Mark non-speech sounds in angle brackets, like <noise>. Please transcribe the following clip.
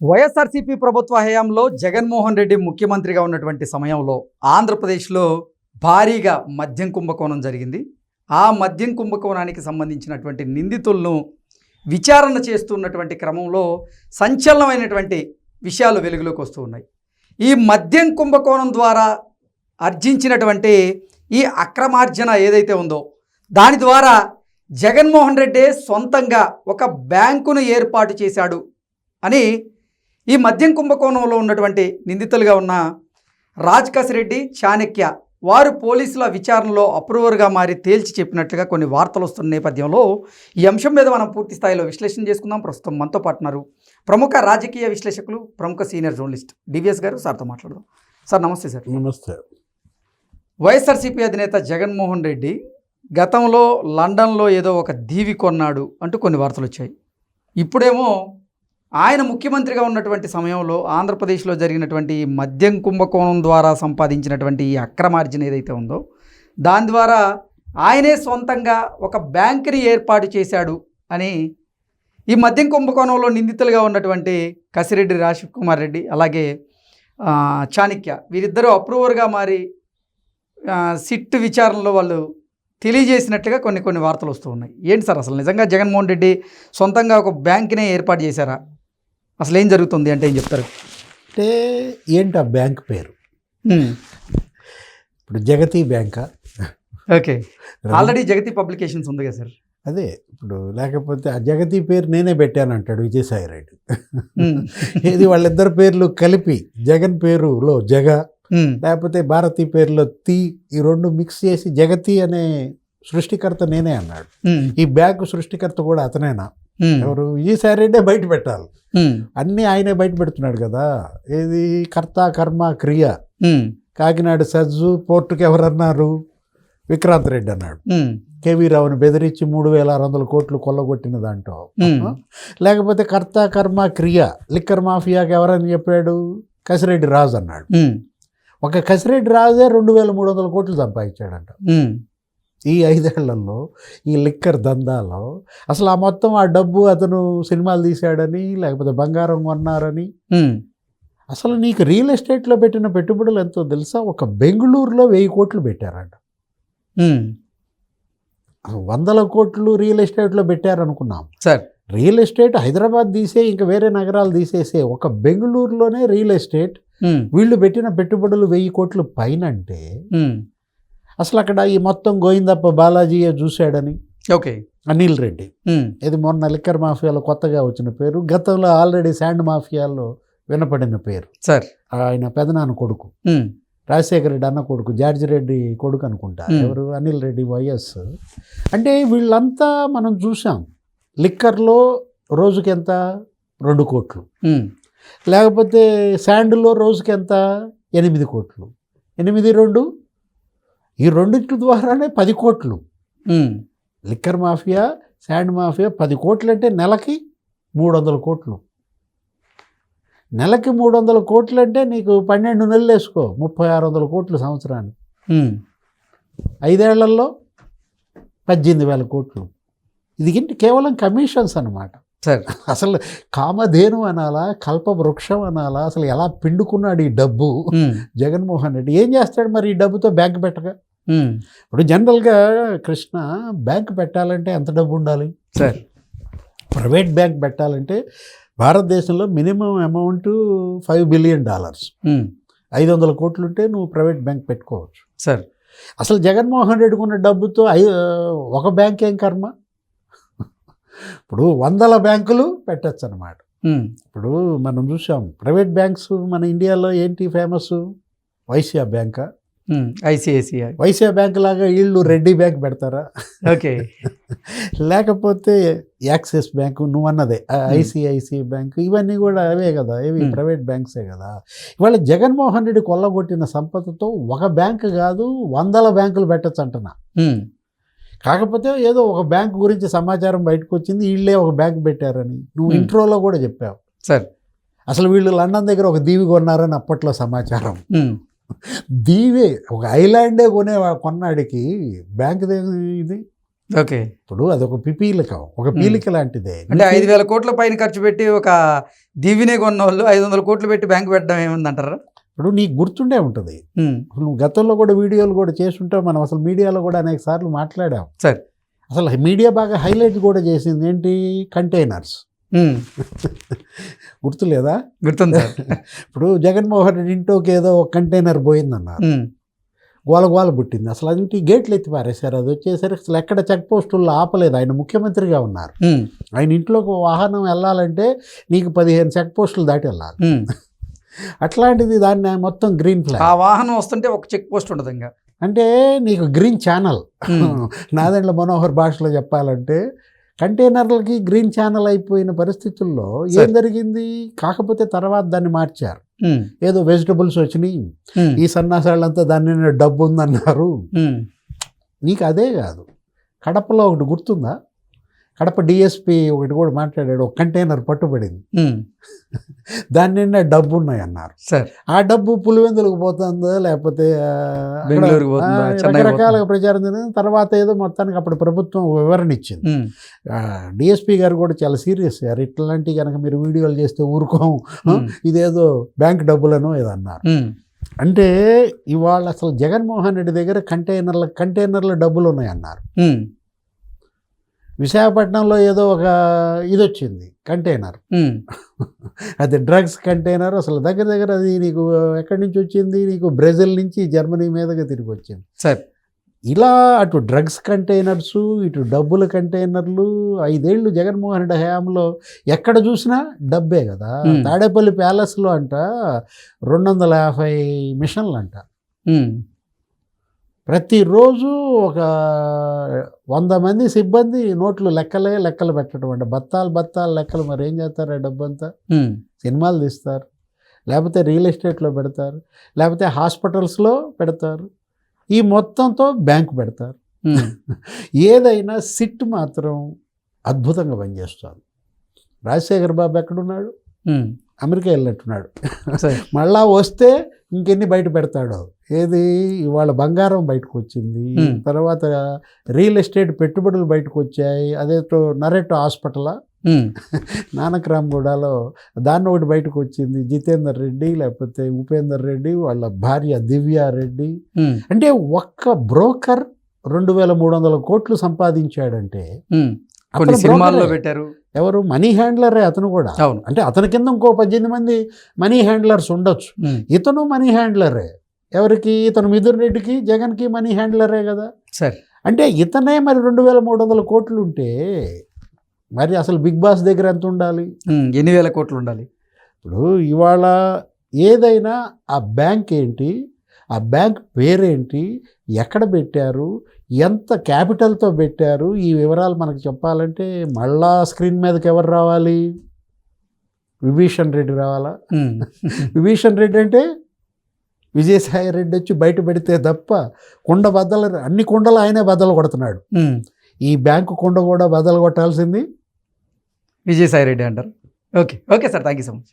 వైఎస్ఆర్సీపీ ప్రభుత్వ హయాంలో జగన్మోహన్ రెడ్డి ముఖ్యమంత్రిగా ఉన్నటువంటి సమయంలో ఆంధ్రప్రదేశ్లో భారీగా మద్యం కుంభకోణం జరిగింది. ఆ మద్యం కుంభకోణానికి సంబంధించినటువంటి నిందితులను విచారణ చేస్తున్నటువంటి క్రమంలో సంచలనమైనటువంటి విషయాలు వెలుగులోకి వస్తూ ఉన్నాయి. ఈ మద్యం కుంభకోణం ద్వారా అర్జించినటువంటి ఈ అక్రమార్జన ఏదైతే ఉందో దాని ద్వారా జగన్మోహన్ రెడ్డి సొంతంగా ఒక బ్యాంకును ఏర్పాటు చేశాడు అని ఈ మద్యం కుంభకోణంలో ఉన్నటువంటి నిందితులుగా ఉన్న కసిరెడ్డి చాణక్య వారు పోలీసుల విచారణలో అప్రూవర్గా మారి తేల్చి చెప్పినట్లుగా కొన్ని వార్తలు వస్తున్న నేపథ్యంలో ఈ అంశం మీద మనం పూర్తి స్థాయిలో విశ్లేషణ చేసుకుందాం. ప్రస్తుతం మనతో పాటున్నారు ప్రముఖ రాజకీయ విశ్లేషకులు ప్రముఖ సీనియర్ జర్నలిస్ట్ డివిఎస్ గారు. సార్తో మాట్లాడదాం. సార్ నమస్తే సార్. నమస్తే. వైఎస్ఆర్సీపీ అధినేత జగన్మోహన్ రెడ్డి గతంలో లండన్లో ఏదో ఒక దీవి కొన్నాడు అంటూ కొన్ని వార్తలు వచ్చాయి. ఇప్పుడేమో ఆయన ముఖ్యమంత్రిగా ఉన్నటువంటి సమయంలో ఆంధ్రప్రదేశ్లో జరిగినటువంటి మద్యం కుంభకోణం ద్వారా సంపాదించినటువంటి ఈ అక్రమార్జన ఏదైతే ఉందో దాని ద్వారా ఆయనే సొంతంగా ఒక బ్యాంకుని ఏర్పాటు చేశాడు అని ఈ మద్యం కుంభకోణంలో నిందితులుగా ఉన్నటువంటి కసిరెడ్డి రాజీవ్ కుమార్ రెడ్డి అలాగే చాణక్య వీరిద్దరూ అప్రూవర్గా మారి సిట్ విచారణలో వాళ్ళు తెలియజేసినట్లుగా కొన్ని కొన్ని వార్తలు వస్తూ ఉన్నాయి. ఏంటి సార్ అసలు నిజంగా జగన్మోహన్ రెడ్డి సొంతంగా ఒక బ్యాంక్నే ఏర్పాటు చేశారా? అసలు ఏం జరుగుతుంది అంటే ఏం చెప్తారు అంటే ఏంటి ఆ బ్యాంక్ పేరు. ఇప్పుడు జగతి బ్యాంకా ఓకే ఆల్రెడీ జగతి పబ్లికేషన్స్ ఉంది కదా సార్ అదే ఇప్పుడు లేకపోతే ఆ జగతి పేరు నేనే పెట్టాను అంటాడు విజయసాయి రెడ్డి. ఇది వాళ్ళిద్దరు పేర్లు కలిపి జగన్ పేరులో జగ. లేకపోతే భారతి పేరులో తి ఈ రెండు మిక్స్ చేసి జగతి అనే సృష్టికర్త నేనే అన్నాడు. ఈ బ్యాంకు సృష్టికర్త కూడా అతనేనా. ఎవరు? విజయసాయి రెడ్డే బయట పెట్టాలి. అన్నీ ఆయనే బయట పెడుతున్నాడు కదా. ఏది? కర్త కర్మ క్రియ. కాకినాడ సజ్జు పోర్టుకి ఎవరన్నారు? విక్రాంత్ రెడ్డి అన్నాడు. కేవీ రావుని బెదిరించి మూడు వేల ఆరు వందల కోట్లు కొల్లగొట్టిన దాంట్లో. లేకపోతే కర్త కర్మ క్రియ లిక్కర్ మాఫియాకి ఎవరని చెప్పాడు? కసిరెడ్డి రాజు అన్నాడు. ఒక కసిరెడ్డి రాజే రెండు వేల మూడు వందల కోట్లు సంపాదించాడంట. ఈ ఐదేళ్ళలో ఈ లిక్కర్ దందాలో అసలు ఆ మొత్తం ఆ డబ్బు అతను సినిమాలు తీశాడని లేకపోతే బంగారం కొన్నారని. అసలు నీకు రియల్ ఎస్టేట్లో పెట్టిన పెట్టుబడులు ఎంతో తెలుసా ఒక బెంగళూరులో వెయ్యి కోట్లు పెట్టారంట వందల కోట్లు రియల్ ఎస్టేట్లో పెట్టారనుకున్నాం సార్ రియల్ ఎస్టేట్ హైదరాబాద్ తీసే ఇంకా వేరే నగరాలు తీసేసే ఒక బెంగళూరులోనే రియల్ ఎస్టేట్. వీళ్ళు పెట్టిన పెట్టుబడులు వెయ్యి కోట్లు పైన అంటే. అసలు అక్కడ ఈ మొత్తం గోవిందప్ప బాలాజీయే చూశాడని ఓకే. అనిల్ రెడ్డి. ఇది మొన్న లిక్కర్ మాఫియాలో కొత్తగా వచ్చిన పేరు. గతంలో ఆల్రెడీ శాండ్ మాఫియాలో వినపడిన పేరు. సార్. ఆయన పెదనాన్న కొడుకు. రాజశేఖర రెడ్డి అన్న కొడుకు జార్జి రెడ్డి కొడుకు అనుకుంటా. ఎవరు? అనిల్ రెడ్డి వైఎస్. అంటే వీళ్ళంతా మనం చూసాం లిక్కర్లో రోజుకి ఎంత రెండు కోట్లు. లేకపోతే శాండ్లో రోజుకి ఎంత ఎనిమిది కోట్లు. ఎనిమిది రెండు? ఈ రెండింటి ద్వారానే పది కోట్లు. లిక్కర్ మాఫియా శాండ్ మాఫియా పది కోట్లు అంటే నెలకి మూడు వందల కోట్లు నెలకి మూడు వందల కోట్లు అంటే నీకు పన్నెండు నెలలు వేసుకో ముప్పై ఆరు వందల కోట్లు సంవత్సరానికి. ఐదేళ్ళలో పద్దెనిమిది వేల కోట్లు ఇది ఏంటి కేవలం కమిషన్స్ అన్నమాట సార్ అసలు కామధేను అనాలా కల్ప వృక్షం అనాలా అసలు ఎలా పిండుకున్నాడు ఈ డబ్బు. జగన్మోహన్ రెడ్డి ఏం చేస్తాడు మరి ఈ డబ్బుతో బ్యాంక్ పెట్టగా. ఇప్పుడు జనరల్గా కృష్ణ బ్యాంక్ పెట్టాలంటే ఎంత డబ్బు ఉండాలి? సార్. ప్రైవేట్ బ్యాంక్ పెట్టాలంటే భారతదేశంలో minimum amount five billion dollars. ఐదు వందల కోట్లు ఉంటే నువ్వు ప్రైవేట్ బ్యాంక్ పెట్టుకోవచ్చు. సార్. అసలు జగన్మోహన్ రెడ్డికి ఉన్న డబ్బుతో ఐ ఒక బ్యాంక్ ఏం కర్మ? ఇప్పుడు వందల బ్యాంకులు పెట్టచ్చు అనమాట. ఇప్పుడు మనం చూసాం ప్రైవేట్ బ్యాంక్స్ మన ఇండియాలో ఏంటి ఫేమస్ వైశ్య బ్యాంకా. ఐసిఐసిఐ వైశ్య బ్యాంక్ లాగా వీళ్ళు రెడ్డి బ్యాంక్ పెడతారా? ఓకే <laughs> లేకపోతే యాక్సిస్ బ్యాంకు నువ్వు అన్నదే ఐసిఐసిఐ బ్యాంకు ఇవన్నీ కూడా అవే కదా. ఇవి Hmm. ప్రైవేట్ బ్యాంక్సే కదా. ఇవాళ జగన్మోహన్ రెడ్డి కొల్లగొట్టిన సంపదతో ఒక బ్యాంక్ కాదు వందల బ్యాంకులు పెట్టచ్చు అంటున్నా. హ్మ్. కాకపోతే ఏదో ఒక బ్యాంక్ గురించి సమాచారం బయటకు వచ్చింది వీళ్ళే ఒక బ్యాంక్ పెట్టారని నువ్వు Hmm. ఇంట్రోలో కూడా చెప్పావు. సార్ అసలు వీళ్ళు లండన్ దగ్గర ఒక దీవి కొన్నారని అప్పట్లో సమాచారం. దీవే ఒక ఐలాండే కొనే కొన్నాడికి బ్యాంక్ ఇది? ఓకే. ఇప్పుడు అదొక పిపీలికం. ఒక పీలిక లాంటిదే. అంటే ఐదు వేల కోట్ల పైన ఖర్చు పెట్టి ఒక దీవినే కొన్న వాళ్ళు ఐదు వందల కోట్లు పెట్టి బ్యాంక్ పెట్టడం ఏముందంటారా? ఇప్పుడు నీకు గుర్తుండే ఉంటుంది. నువ్వు గతంలో కూడా వీడియోలు కూడా చేస్తుంటావు. మనం అసలు మీడియాలో కూడా అనేక సార్లు మాట్లాడాం. సరే. అసలు మీడియా బాగా హైలైట్ కూడా చేసింది ఏంటి? కంటైనర్స్. <laughs> గుర్తులేదా? గుర్తుంది <laughs> ఇప్పుడు జగన్మోహన్ రెడ్డి ఇంట్లోకి ఏదో ఒక కంటైనర్ పోయిందన్నారు. గోల గోల పుట్టింది. అసలు అది గేట్లు ఎత్తి పారేశారు. అది వచ్చేసరికి అసలు ఎక్కడ చెక్ పోస్టుల్లో ఆపలేదు. ఆయన ముఖ్యమంత్రిగా ఉన్నారు. ఆయన ఇంట్లోకి వాహనం వెళ్ళాలంటే నీకు పదిహేను చెక్ పోస్టులు దాటి వెళ్ళాలి. <laughs> అట్లాంటిది దాన్ని మొత్తం గ్రీన్ ఆ ఫ్లాగ్ వాహనం వస్తుంటే ఒక చెక్ పోస్ట్ ఉండదు ఇంకా. అంటే నీకు గ్రీన్ ఛానల్. నాదెండ్ల మనోహర్ భాషలో చెప్పాలంటే కంటైనర్లకి గ్రీన్ ఛానల్ అయిపోయిన పరిస్థితుల్లో ఏం. జరిగింది? కాకపోతే తర్వాత దాన్ని మార్చారు. ఏదో వెజిటబుల్స్ వచ్చినాయి. ఈ సన్నాసాళ్ళంతా దాని డబ్బు ఉందన్నారు. నీకు అదే కాదు. కడపలో ఒకటి గుర్తుందా? కడప డిఎస్పి ఒకటి కూడా మాట్లాడాడు ఒక కంటైనర్ పట్టుబడింది. దాని నిండా డబ్బు ఉన్నాయి అన్నారు సార్. ఆ డబ్బు పులివెందులకు పోతుందో లేకపోతే రకరకాలుగా ప్రచారం జరిగింది. తర్వాత ఏదో మొత్తానికి అప్పుడు ప్రభుత్వం వివరణ ఇచ్చింది. డిఎస్పి గారు కూడా చాలా సీరియస్ అయ్యారు ఇట్లాంటి కనుక మీరు వీడియోలు చేస్తే ఊరుకోం. ఇదేదో బ్యాంక్ డబ్బులను ఏదో అన్నారు. అంటే ఇవాళ అసలు జగన్మోహన్ రెడ్డి దగ్గర కంటైనర్ల కంటైనర్ల డబ్బులు ఉన్నాయి అన్నారు ఉమ్, విశాఖపట్నంలో ఏదో ఒక ఇది వచ్చింది కంటైనర్. అది డ్రగ్స్ కంటైనర్ అసలు దగ్గర దగ్గర అది నీకు ఎక్కడి నుంచి వచ్చింది? నీకు బ్రెజిల్ నుంచి జర్మనీ మీదగా తిరిగి వచ్చింది. సార్. ఇలా అటు డ్రగ్స్ కంటైనర్స్ ఇటు డబ్బుల కంటైనర్లు ఐదేళ్ళు జగన్మోహన్ రెడ్డి హయాంలో ఎక్కడ చూసినా డబ్బే కదా. తాడేపల్లి ప్యాలెస్లో అంట రెండు వందల యాభై మిషన్లు అంట. ప్రతిరోజు ఒక వంద మంది సిబ్బంది నోట్లు లెక్కలే లెక్కలు పెట్టడం అంటే బత్తాలు బత్తాలు లెక్కలు మరి ఏం చేస్తారు? ఆ డబ్బంతా? సినిమాలు తీస్తారు. లేకపోతే రియల్ ఎస్టేట్లో పెడతారు. లేకపోతే హాస్పిటల్స్లో పెడతారు. ఈ మొత్తంతో బ్యాంకు పెడతారు. <laughs> ఏదైనా సిట్ మాత్రం అద్భుతంగా పనిచేస్తుంది. రాజశేఖర్ బాబు ఎక్కడున్నాడు. అమెరికా వెళ్ళినట్టున్నాడు. మళ్ళా వస్తే ఇంకెన్ని బయట పెడతాడో? ఏది? ఇవాళ బంగారం బయటకు వచ్చింది. తర్వాత రియల్ ఎస్టేట్ పెట్టుబడులు బయటకు వచ్చాయి అదేతో నరెట్టో హాస్పిటల్? ఉమ్, నానక్రామ్గూడలో దాన్ని ఒకటి బయటకు వచ్చింది జితేందర్ రెడ్డి లేకపోతే ఉపేందర్ రెడ్డి వాళ్ళ భార్య దివ్య రెడ్డి. అంటే ఒక్క బ్రోకర్ రెండు వేల మూడు వందల కోట్లు సంపాదించాడంటే. కొన్ని సినిమాల్లో. పెట్టారు. ఎవరు? మనీ హ్యాండ్లరే అతను కూడా. అవును. అంటే అతని కింద ఇంకో పద్దెనిమిది మంది మనీ హ్యాండ్లర్స్ ఉండొచ్చు. ఇతను మనీ హ్యాండ్లరే. ఎవరికి? ఇతను మిథున్ రెడ్డికి జగన్కి మనీ హ్యాండ్లరే కదా. సరే. అంటే ఇతనే మరి రెండు వేల మూడు వందల కోట్లు ఉంటే మరి అసలు బిగ్ బాస్ దగ్గర ఎంత ఉండాలి? ఎన్ని వేల కోట్లు ఉండాలి? ఇప్పుడు ఇవాళ ఏదైనా ఆ బ్యాంక్ ఏంటి? ఆ బ్యాంక్ పేరేంటి? ఎక్కడ పెట్టారు? ఎంత క్యాపిటల్తో పెట్టారు? ఈ వివరాలు మనకు చెప్పాలంటే మళ్ళా స్క్రీన్ మీదకి ఎవరు రావాలి? విభీషణ్ రెడ్డి రావాలా? విభీషణ్ రెడ్డి అంటే విజయసాయి రెడ్డి వచ్చి బయట పెడితే తప్ప కుండ బద్దలు అన్ని కుండలు ఆయనే బద్దలు కొడుతున్నాడు. ఈ బ్యాంకు కుండ కూడా బద్దలు కొట్టాల్సింది విజయసాయి రెడ్డి అంటారు. Okay. Okay sir. Thank you so much.